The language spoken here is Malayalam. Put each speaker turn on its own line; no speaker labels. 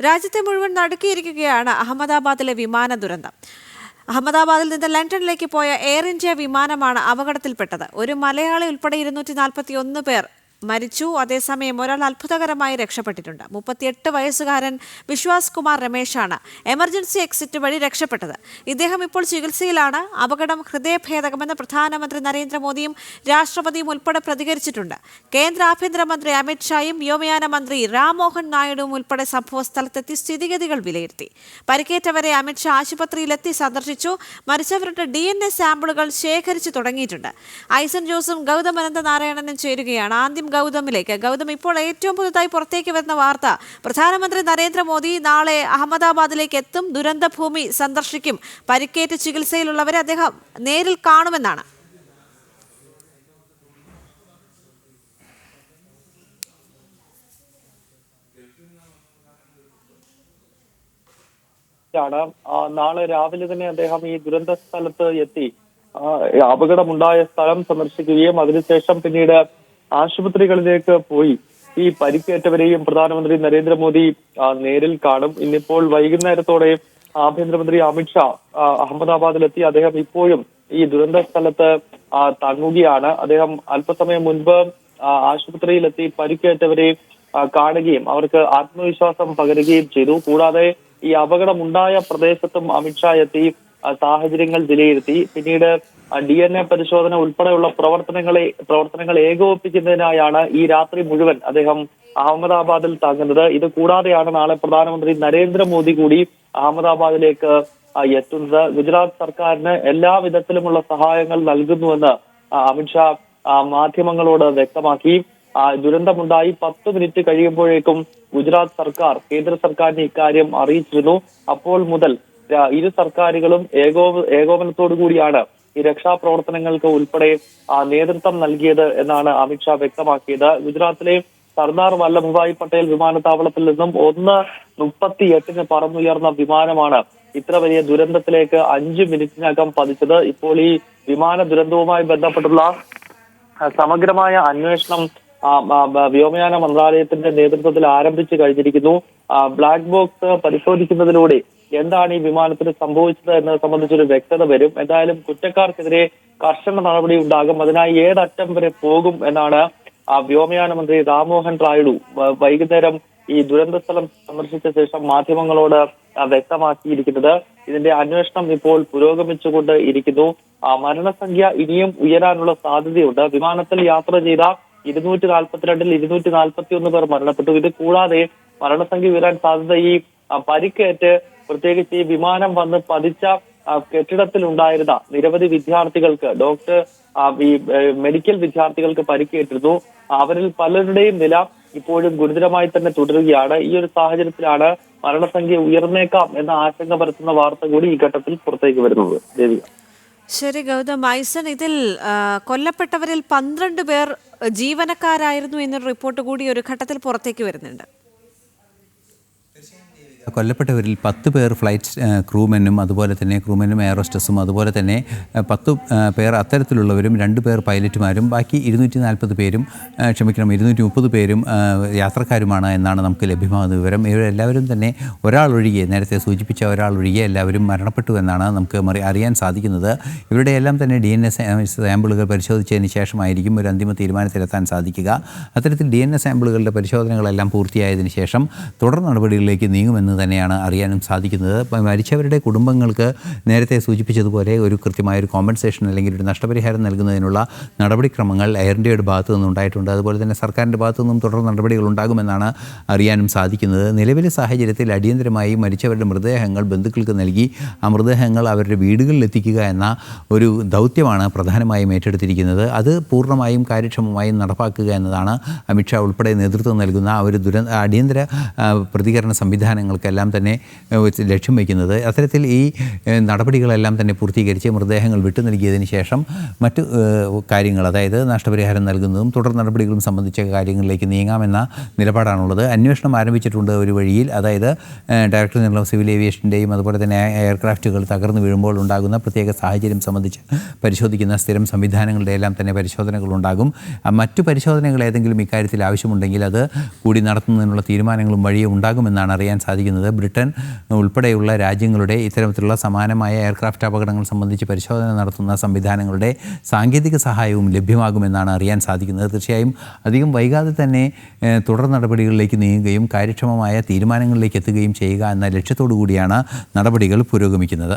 രാജ്യത്തെ മുഴുവൻ നടുക്കിയിരിക്കുകയാണ് അഹമ്മദാബാദിലെ വിമാന ദുരന്തം. അഹമ്മദാബാദിൽ നിന്ന് ലണ്ടനിലേക്ക് പോയ എയർ ഇന്ത്യ വിമാനമാണ് അപകടത്തിൽപ്പെട്ടത്. ഒരു മലയാളി ഉൾപ്പെടെ ഇരുന്നൂറ്റി നാൽപ്പത്തി ഒന്ന് പേർ മരിച്ചു. അതേസമയം ഒരാൾ അത്ഭുതകരമായി രക്ഷപ്പെട്ടിട്ടുണ്ട്. മുപ്പത്തിയെട്ട് വയസ്സുകാരൻ വിശ്വാസ് കുമാർ രമേശാണ് എമർജൻസി എക്സിറ്റ് വഴി രക്ഷപ്പെട്ടത്. ഇദ്ദേഹം ഇപ്പോൾ ചികിത്സയിലാണ്. അപകടം ഹൃദയഭേദകമെന്ന് പ്രധാനമന്ത്രി നരേന്ദ്രമോദിയും രാഷ്ട്രപതിയും ഉൾപ്പെടെ പ്രതികരിച്ചിട്ടുണ്ട്. കേന്ദ്ര ആഭ്യന്തരമന്ത്രി അമിത്ഷായും വ്യോമയാന മന്ത്രി രാംമോഹൻ നായിഡുവും ഉൾപ്പെടെ സംഭവ സ്ഥലത്തെത്തി സ്ഥിതിഗതികൾ വിലയിരുത്തി. പരിക്കേറ്റവരെ അമിത്ഷാ ആശുപത്രിയിലെത്തി സന്ദർശിച്ചു. മരിച്ചവരുടെ ഡി എൻ എ സാമ്പിളുകൾ ശേഖരിച്ചു തുടങ്ങിയിട്ടുണ്ട്. ഐസൻ ജോസും ഗൗതം അനന്തനാരായണനും ചേരുകയാണ് ആദ്യം ഗൗതമിലേക്ക്. ഗൗതം ഇപ്പോൾ ഏറ്റവും പുതുതായി പുറത്തേക്ക് വരുന്ന വാർത്ത. പ്രധാനമന്ത്രി നരേന്ദ്രമോദി നാളെ അഹമ്മദാബാദിലേക്ക് എത്തും. ദുരന്തഭൂമി സന്ദർശിക്കും. പരിക്കേറ്റ് ചികിത്സയിലുള്ളവരെ അദ്ദേഹം നേരിൽ കാണുമെന്നാണ്. ാണ്.
നാളെ രാവിലെ തന്നെ അദ്ദേഹം ഈ ദുരന്ത സ്ഥലത്ത് എത്തി. അപകടമുണ്ടായ സ്ഥലം സന്ദർശിക്കുകയും അതിനുശേഷം പിന്നീട് ആശുപത്രികളിലേക്ക് പോയി. ഈ പരിക്കേറ്റവരെയും പ്രധാനമന്ത്രി നരേന്ദ്രമോദി നേരിൽ കാണും. ഇന്നിപ്പോൾ വൈകുന്നേരത്തോടെ ആഭ്യന്തരമന്ത്രി അമിത്ഷാ അഹമ്മദാബാദിലെത്തി. അദ്ദേഹം ഇപ്പോഴും ഈ ദുരന്ത സ്ഥലത്ത് തങ്ങുകയാണ്. അദ്ദേഹം അല്പസമയം മുൻപ് ആശുപത്രിയിലെത്തി പരിക്കേറ്റവരെ കാണുകയും അവർക്ക് ആത്മവിശ്വാസം പകരുകയും ചെയ്തു. കൂടാതെ ഈ അപകടമുണ്ടായ പ്രദേശത്തും അമിത്ഷാ എത്തി സാഹചര്യങ്ങൾ വിലയിരുത്തി. പിന്നീട് ഡി എൻ എ പരിശോധന ഉൾപ്പെടെയുള്ള പ്രവർത്തനങ്ങളെ പ്രവർത്തനങ്ങൾ ഏകോപിപ്പിക്കുന്നതിനായാണ് ഈ രാത്രി മുഴുവൻ അദ്ദേഹം അഹമ്മദാബാദിൽ തങ്ങുന്നത്. ഇത് കൂടാതെയാണ് നാളെ പ്രധാനമന്ത്രി നരേന്ദ്രമോദി കൂടി അഹമ്മദാബാദിലേക്ക് എത്തുന്നത്. ഗുജറാത്ത് സർക്കാരിന് എല്ലാ വിധത്തിലുമുള്ള സഹായങ്ങൾ നൽകുന്നുവെന്ന് അമിത്ഷാ മാധ്യമങ്ങളോട് വ്യക്തമാക്കി. ദുരന്തമുണ്ടായി. പത്ത് മിനിറ്റ് കഴിയുമ്പോഴേക്കും ഗുജറാത്ത് സർക്കാർ കേന്ദ്ര സർക്കാരിന് ഇക്കാര്യം അറിയിച്ചിരുന്നു. അപ്പോൾ മുതൽ ഇരു സർക്കാരുകളും ഏകോ ഏകോപനത്തോടു കൂടിയാണ് ഈ രക്ഷാപ്രവർത്തനങ്ങൾക്ക് ഉൾപ്പെടെ നേതൃത്വം നൽകിയത് എന്നാണ് അമിത്ഷാ വ്യക്തമാക്കിയത്. ഗുജറാത്തിലെ സർദാർ വല്ലഭായ് പട്ടേൽ വിമാനത്താവളത്തിൽ നിന്നും ഒന്ന് മുപ്പത്തി എട്ടിന് പറന്നുയർന്ന വിമാനമാണ് ഇത്ര വലിയ ദുരന്തത്തിലേക്ക് അഞ്ച് മിനിറ്റിനകം പതിച്ചത്. ഇപ്പോൾ ഈ വിമാന ദുരന്തവുമായി ബന്ധപ്പെട്ടുള്ള സമഗ്രമായ അന്വേഷണം വ്യോമയാന മന്ത്രാലയത്തിന്റെ നേതൃത്വത്തിൽ ആരംഭിച്ചു കഴിഞ്ഞിരിക്കുന്നു. ബ്ലാക്ക് ബോക്സ് പരിശോധിക്കുന്നതിലൂടെ എന്താണ് ഈ വിമാനത്തിന് സംഭവിച്ചത് എന്നത് സംബന്ധിച്ചൊരു വ്യക്തത വരും. എന്തായാലും കുറ്റക്കാർക്കെതിരെ കർശന നടപടി ഉണ്ടാകും. അതിനായി ഏതറ്റം വരെ പോകും എന്നാണ് വ്യോമയാന മന്ത്രി രാംമോഹൻ റായിഡു വൈകുന്നേരം ഈ ദുരന്ത സ്ഥലം സന്ദർശിച്ച ശേഷം മാധ്യമങ്ങളോട് വ്യക്തമാക്കിയിരിക്കുന്നത്. ഇതിന്റെ അന്വേഷണം ഇപ്പോൾ പുരോഗമിച്ചുകൊണ്ട് ഇരിക്കുന്നു. മരണസംഖ്യ ഇനിയും ഉയരാനുള്ള സാധ്യതയുണ്ട്. വിമാനത്തിൽ യാത്ര ചെയ്ത ഇരുന്നൂറ്റി നാൽപ്പത്തിരണ്ടിൽ ഇരുന്നൂറ്റി നാൽപ്പത്തി ഒന്ന് പേർ മരണപ്പെട്ടു. ഇത് കൂടാതെ മരണസംഖ്യ ഉയരാൻ സാധ്യത ഈ പരിക്കേറ്റ് പ്രത്യേകിച്ച് ഈ വിമാനം വന്ന് പതിച്ച കെട്ടിടത്തിൽ ഉണ്ടായിരുന്ന നിരവധി വിദ്യാർത്ഥികൾക്ക് ഡോക്ടർ ഈ മെഡിക്കൽ വിദ്യാർത്ഥികൾക്ക് പരിക്കേറ്റിരുന്നു. അവരിൽ പലരുടെയും നില ഇപ്പോഴും ഗുരുതരമായി തന്നെ തുടരുകയാണ്. ഈ ഒരു സാഹചര്യത്തിലാണ് മരണസംഖ്യ ഉയർന്നേക്കാം എന്ന ആശങ്ക പരത്തുന്ന വാർത്ത കൂടി ഈ ഘട്ടത്തിൽ പുറത്തേക്ക് വരുന്നത്. ദേവിക.
ശരി ഗൗതം. ഐസൺ ഇതിൽ കൊല്ലപ്പെട്ടവരിൽ പന്ത്രണ്ട് പേർ ജീവനക്കാരായിരുന്നു എന്നൊരു റിപ്പോർട്ട് കൂടി ഒരു ഘട്ടത്തിൽ പുറത്തേക്ക് വരുന്നുണ്ട്.
കൊല്ലപ്പെട്ടവരിൽ പത്ത് പേർ ഫ്ലൈറ്റ് ക്രൂമെനും അതുപോലെ തന്നെ ക്രൂമെന്നും എയറോസ്റ്റസും അതുപോലെ തന്നെ പത്ത് പേർ അത്തരത്തിലുള്ളവരും രണ്ട് പേർ പൈലറ്റുമാരും ബാക്കി ഇരുന്നൂറ്റി നാൽപ്പത് പേരും ക്ഷമിക്കണം ഇരുന്നൂറ്റി മുപ്പത് പേരും യാത്രക്കാരുമാണ് എന്നാണ് നമുക്ക് ലഭ്യമാകുന്ന വിവരം. ഇവരെല്ലാവരും തന്നെ ഒരാൾ ഒഴികെ നേരത്തെ സൂചിപ്പിച്ച ഒരാൾ ഒഴികെ എല്ലാവരും മരണപ്പെട്ടു എന്നാണ് നമുക്ക് അറിയാൻ സാധിക്കുന്നത്. ഇവരുടെ എല്ലാം തന്നെ ഡി എൻ എ സാമ്പിളുകൾ പരിശോധിച്ചതിന് ശേഷമായിരിക്കും ഒരു അന്തിമ തീരുമാനത്തിലെത്താൻ സാധിക്കുക. അത്തരത്തിൽ ഡി എൻ എ സാമ്പിളുകളുടെ പരിശോധനകളെല്ലാം പൂർത്തിയായതിനു ശേഷം തുടർ നടപടികളിലേക്ക് നീങ്ങുമെന്ന് തന്നെയാണ് അറിയാനും സാധിക്കുന്നത്. മരിച്ചവരുടെ കുടുംബങ്ങൾക്ക് നേരത്തെ സൂചിപ്പിച്ചതുപോലെ ഒരു കൃത്യമായ ഒരു കോമ്പൻസേഷൻ അല്ലെങ്കിൽ ഒരു നഷ്ടപരിഹാരം നൽകുന്നതിനുള്ള നടപടിക്രമങ്ങൾ എയർ ഇന്ത്യയുടെ ഭാഗത്തു നിന്നുണ്ടായിട്ടുണ്ട് അതുപോലെ തന്നെ സർക്കാരിന്റെ ഭാഗത്തു നിന്നും തുടർ നടപടികൾ ഉണ്ടാകുമെന്നാണ് അറിയാനും സാധിക്കുന്നത്. നിലവിലെ സാഹചര്യത്തിൽ അടിയന്തരമായി മരിച്ചവരുടെ മൃതദേഹങ്ങൾ ബന്ധുക്കൾക്ക് നൽകി ആ മൃതദേഹങ്ങൾ അവരുടെ വീടുകളിൽ എത്തിക്കുക എന്ന ഒരു ദൗത്യമാണ് പ്രധാനമായും ഏറ്റെടുത്തിരിക്കുന്നത്. അത് പൂർണമായും കാര്യക്ഷമമായും നടപ്പാക്കുക എന്നതാണ് അമിത്ഷാ ഉൾപ്പെടെ നേതൃത്വം നൽകുന്ന ആ ഒരു ദുരന്ത അടിയന്തര പ്രതികരണ പ്രതികരണ സംവിധാനങ്ങൾക്കെല്ലാം തന്നെ ലക്ഷ്യം വയ്ക്കുന്നത് അത്തരത്തിൽ ഈ നടപടികളെല്ലാം തന്നെ പൂർത്തീകരിച്ച് മൃതദേഹങ്ങൾ വിട്ടു നൽകിയതിന് ശേഷം മറ്റു കാര്യങ്ങൾ അതായത് നഷ്ടപരിഹാരം നൽകുന്നതും തുടർ നടപടികളും സംബന്ധിച്ച കാര്യങ്ങളിലേക്ക് നീങ്ങാമെന്ന നിലപാടാണുള്ളത്. അന്വേഷണം ആരംഭിച്ചിട്ടുണ്ട് ഒരു വഴിയിൽ. അതായത് ഡയറക്ടർ ജനറൽ സിവിൽ ഏവിയേഷന്റെയും അതുപോലെ തന്നെ എയർക്രാഫ്റ്റുകൾ തകർന്നു വീഴുമ്പോൾ ഉണ്ടാകുന്ന പ്രത്യേക സാഹചര്യം സംബന്ധിച്ച് പരിശോധിക്കുന്ന സ്ഥിരം സംവിധാനങ്ങളുടെ എല്ലാം തന്നെ പരിശോധനകളുണ്ടാകും മറ്റു പരിശോധനകൾ ഏതെങ്കിലും ഇക്കാര്യത്തിൽ ആവശ്യമുണ്ടെങ്കിൽ അത് കൂടി നടത്തുന്നതിനുള്ള തീരുമാനങ്ങളും വഴിയും ഉണ്ടാകുമെന്നാണ് അറിയാൻ സാധിക്കുന്നത്. ബ്രിട്ടൻ ഉൾപ്പെടെയുള്ള രാജ്യങ്ങളുടെ ഇത്തരത്തിലുള്ള സമാനമായ എയർക്രാഫ്റ്റ് അപകടങ്ങൾ സംബന്ധിച്ച് പരിശോധന നടത്തുന്ന സംവിധാനങ്ങളുടെ സാങ്കേതിക സഹായവും ലഭ്യമാകുമെന്നാണ് അറിയാൻ സാധിക്കുന്നത്. തീർച്ചയായും അധികം വൈകാതെ തന്നെ തുടർ നടപടികളിലേക്ക് നീങ്ങുകയും കാര്യക്ഷമമായ തീരുമാനങ്ങളിലേക്ക് എത്തുകയും ചെയ്യുക എന്ന ലക്ഷ്യത്തോടു കൂടിയാണ് നടപടികൾ പുരോഗമിക്കുന്നത്.